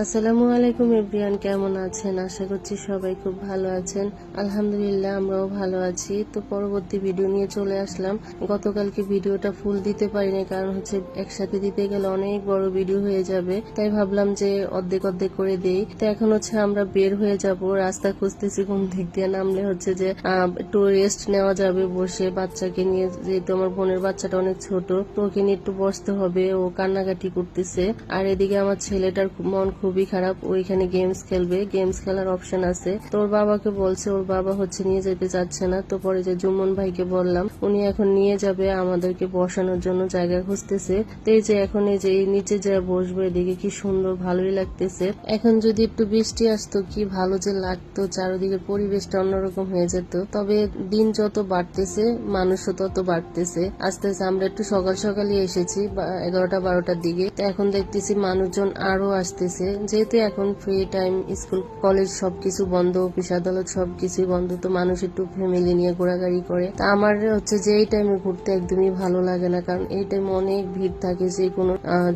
আসসালামু আলাইকুম এভরিয়ান কেমন আছেন? আশা করছি সবাই খুব ভালো আছেন। আলহামদুলিল্লাহ, আমরাও ভালো আছি। তো পরবর্তী ভিডিও নিয়ে চলে আসলাম। গতকালকে ভিডিওটা ফুল দিতে পারিনি, কারণ হচ্ছে একসাথে দিতে গেলে অনেক বড় ভিডিও হয়ে যাবে। তাই ভাবলাম যে অর্ধেক অর্ধেক করে দেই। তো এখন হচ্ছে আমরা বের হয়ে যাব। রাস্তা খুঁজতেছি কোন দিক দিয়ে নামলে হচ্ছে যে একটু রেস্ট নেওয়া যাবে বসে। বাচ্চাকে নিয়ে যেহেতু আমার বোনের বাচ্চাটা অনেক ছোট, তো ওকে নিয়ে একটু বসতে হবে। ও কান্নাকাটি করতেছে। আর এদিকে আমার ছেলেটার মন খুব- খুবই খারাপ। ওইখানে গেমস খেলবে। গেমস খেলার অপশন আছে। তো ওর বাবাকে বলছে, ওর বাবা হচ্ছে নিয়ে যেতে চাচ্ছে না। তো পরে যে জুম্মন ভাইকে বললাম, উনি এখন নিয়ে যাবে, আমাদেরকে বসানোর জন্য জায়গা খুঁজতেছে। তো এই যে এখন এই যে এই নিচে যা বসবো, এদিকে কি সুন্দর, ভালোই লাগতেছে। এখন যদি একটু বৃষ্টি আসতো, কি ভালো যে লাগতো, চারিদিকে পরিবেশটা অন্যরকম হয়ে যেত। তবে দিন যত বাড়তেছে, মানুষও তত বাড়তেছে। আস্তে আস্তে আমরা একটু সকাল সকালই এসেছি এগারোটা, বারোটার দিকে। তো এখন দেখতেছি মানুষজন আরও আসতেছে। যেহেতু এখন ফ্রি টাইম স্কুল কলেজ সবকিছু বন্ধ অফিস আদালত সবকিছুই বন্ধ, তো মানুষ একটু ফ্যামিলি নিয়ে ঘোরাঘুরি করে। তা আমার হচ্ছে যে এই টাইমে ঘুরতে একদমই ভালো লাগে না, কারণ এই টাইমে অনেক ভিড় থাকে, যে কোনো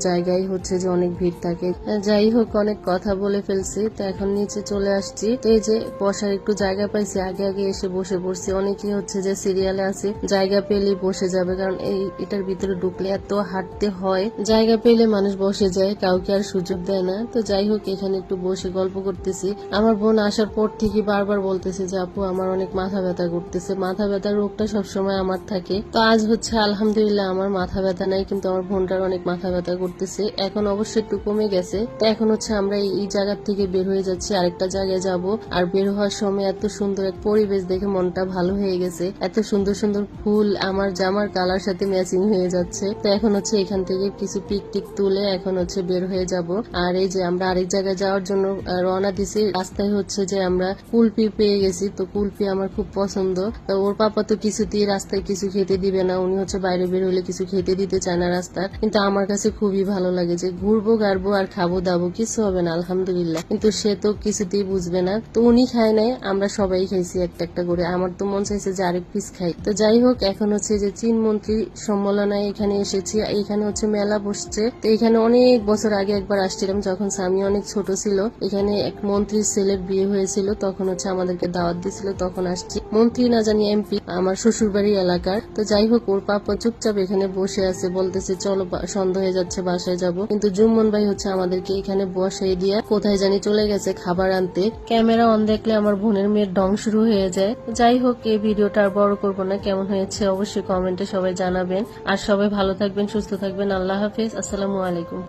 জায়গায় হচ্ছে যে অনেক ভিড় থাকে। যাই হোক, অনেক কথা বলে ফেলছি, তো এখন নিচে চলে আসছি। তো এই যে বসার একটু জায়গা পাইছি, আগে আগে এসে বসে পড়ছি। অনেকে হচ্ছে যে সিরিয়ালে আছে, জায়গা পেলেই বসে যাবে, কারণ এই, এটার ভিতরে ঢুকলে এত হাঁটতে হয়। জায়গা পেলে মানুষ বসে যায়, কাউকে আর সুযোগ দেয় না। তো যাই হোক, এখানে একটু বসে গল্প করতেছি। আমার বোন আসার পর থেকে বারবার বলতেছে যে, আপু, আমার অনেক মাথা ব্যথা করতেছে। মাথা ব্যথার রোগটা সবসময় আমার থাকে। তো আজ হচ্ছে আলহামদুলিল্লাহ আমার মাথা ব্যথা নাই, কিন্তু আমার বোনটার অনেক মাথা ব্যথা করতেছে। এখন অবশ্যই একটু কমে গেছে। তো এখন হচ্ছে আমরা এই- এই জায়গার থেকে বের হয়ে যাচ্ছি, আরেকটা জায়গায় যাব। আর বের হওয়ার সময় এত সুন্দর এক পরিবেশ দেখে মনটা ভালো হয়ে গেছে। এত সুন্দর সুন্দর ফুল, আমার জামার কালার সাথে ম্যাচিং হয়ে যাচ্ছে। তো এখন হচ্ছে এখান থেকে কিছু পিক টিক তুলে এখন হচ্ছে বের হয়ে যাব। আর এই যে আমরা আরেক জায়গায় যাওয়ার জন্য রওনা দিছি। রাস্তায় হচ্ছে যে আমরা কুলপি পেয়ে গেছি। তো কুলপি আমার খুব পছন্দ। তো ওর পাপা তো কিছুতেই রাস্তায় কিছু খেতে দিবে না। উনি হচ্ছে বাইরে বের হলে কিছু খেতে দিতে চায় না রাস্তার। কিন্তু আমার কাছে খুবই ভালো লাগে যে ঘুরবো, গাড়বো আর খাব, দাবো, কিছু হবে না, আলহামদুলিল্লাহ। কিন্তু সে তো কিছুতেই বুঝবে না। তো উনি খায় নাই, আমরা সবাই খাইছি একটা একটা করে। আমার তো মন চাইছে যে আরেক পিস খাই। তো যাই হোক, এখন হচ্ছে যে চীন মন্ত্রী সম্মেলনায় এখানে এসেছি। এখানে হচ্ছে মেলা বসছে। তো এখানে অনেক বছর আগে একবার আসছিলাম, যখন স্বামী অনেক ছোট ছিল। এখানে এক মন্ত্রীর ছেলের বিয়ে হয়েছিল। তখন হচ্ছে আমাদেরকে দাওয়াত দিছিল তখন আসছি। মন্ত্রী না জানি এমপি, আমার শ্বশুর বাড়ির এলাকার। তো যাই হোক, ওর পাপা চুপচাপ এখানে বসে আছে। বলতেছে, চলো সন্ধ্যা হয়ে যাচ্ছে, বাসায় যাব। কিন্তু জুম্মন ভাই হচ্ছে আমাদেরকে এখানে বসাই দিয়ে, কোথায় জানি চলে গেছে খাবার আনতে। ক্যামেরা অন দেখলে আমার বোনের মেয়ের ডং শুরু হয়ে যায়। যাই হোক, এই ভিডিওটা আর বড় করব না। কেমন হয়েছে অবশ্যই কমেন্টে সবাই জানাবেন। আর সবাই ভালো থাকবেন, সুস্থ থাকবেন। আল্লাহ হাফিজ। আসসালামু আলাইকুম।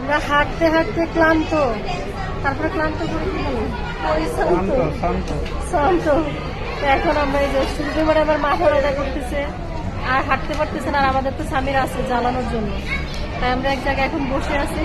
আমরা হাঁটতে হাঁটতে ক্লান্ত। তারপরে ক্লান্ত শান্ত। এখন আমরা এই যে পারে আমার মাথা ব্যথা করতেছে। আর হাঁটতে পারতেছে না আর আমাদের তো স্বামীর আছে জ্বালানোর জন্য। তাই আমরা এক জায়গায় এখন বসে আছি।